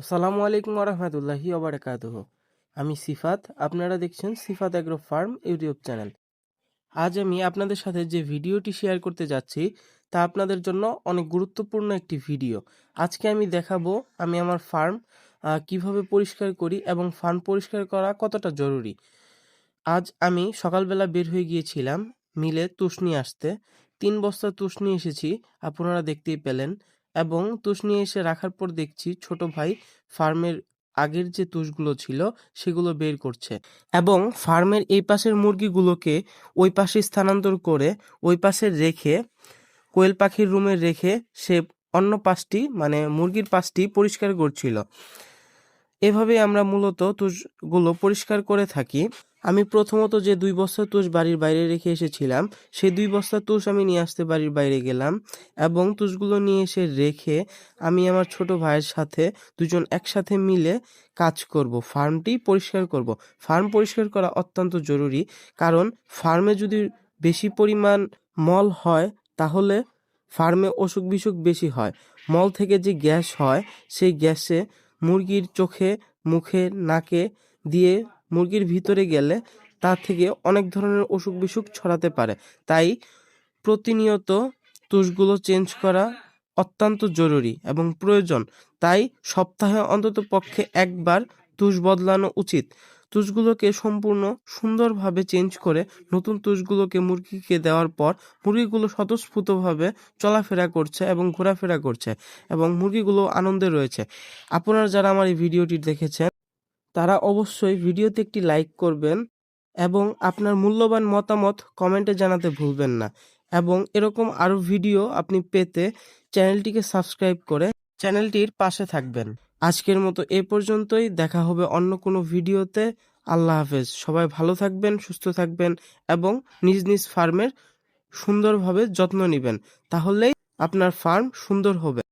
আসসালামু আলাইকুম রহমতুল্লাহি ওবরাকাতুহ। আমি সিফাত, আপনারা দেখছেন Sifat agro farm YouTube channel. আজ আমি আপনাদের সাথে যে ভিডিওটি শেয়ার করতে যাচ্ছি, তা আপনাদের জন্য অনেক গুরুত্বপূর্ণ একটি ভিডিও। আজকে আমি দেখাবো, আমি আমার ফার্ম কীভাবে পরিষ্কার করি এবং ফার্ম পরিষ্কার করা কতটা জরুরি। আজ আমি সকালবেলা বের হয়ে গিয়েছিলাম, মিলে তুষ নিয়ে আসতে। তিন বস্তা তুষ নিয়ে এসেছি, আপনারা দেখতেই পেলেন। এবং তুষ নিয়ে এসে রাখার পর দেখছি ছোট ভাই ফার্মের আগের যে তুষগুলো ছিল সেগুলো বের করছে এবং ফার্মের এই পাশের মুরগিগুলোকে ওই পাশে স্থানান্তর করে ওই পাশে রেখে কোয়েল পাখির রুমে রেখে সে অন্য পাশটি মানে মুরগির পাশটি পরিষ্কার করছিল। এভাবে আমরা মূলত তুষগুলো পরিষ্কার করে থাকি। আমি প্রথমত যে দুই বস্তা তুষ বাড়ির বাইরে রেখে এসেছিলাম, সেই দুই বস্তা তুষ আমি নিয়ে আসতে বাড়ির বাইরে গেলাম এবং তুষগুলো নিয়ে এসে রেখে আমি আমার ছোট ভাইয়ের সাথে দুজন একসাথে মিলে কাজ করব, ফার্মটি পরিষ্কার করব। ফার্ম পরিষ্কার করা অত্যন্ত জরুরি কারণ ফার্মে যদি বেশি পরিমাণ মল হয় তাহলে ফার্মে অসুখ বিসুখ বেশি হয়। মল থেকে যে গ্যাস হয়, সেই গ্যাসে মুরগির চোখে, মুখে, নাকে দিয়ে মুরগির ভিতরে গেলে তা থেকে অনেক ধরনের অসুখ বিসুখ ছড়াতে পারে। তাই প্রতিনিয়ত তুষগুলো চেঞ্জ করা অত্যন্ত জরুরি এবং প্রয়োজন। তাই সপ্তাহে অন্তত পক্ষে একবার তুষ বদলানো উচিত। তুষগুলোকে সম্পূর্ণ সুন্দরভাবে চেঞ্জ করে নতুন তুষগুলোকে মুরগিকে দেওয়ার পর মুরগিগুলো স্বতঃস্ফূর্তভাবে চলাফেরা করছে এবং ঘোরাফেরা করছে এবং মুরগিগুলো আনন্দে রয়েছে। আপনারা যারা আমার এই ভিডিওটি দেখেছেন, তারা অবশ্যই ভিডিওতে একটি লাইক করবেন এবং আপনার মূল্যবান মতামত কমেন্টে জানাতে ভুলবেন না এবং এরকম আরও ভিডিও আপনি পেতে চ্যানেলটিকে সাবস্ক্রাইব করে চ্যানেলটির পাশে থাকবেন। আজকের মতো এ পর্যন্তই। দেখা হবে অন্য কোনো ভিডিওতে। আল্লাহ হাফেজ। সবাই ভালো থাকবেন, সুস্থ থাকবেন এবং নিজ নিজ ফার্মের সুন্দরভাবে যত্ন নেবেন। তাহলেই আপনার ফার্ম সুন্দর হবে।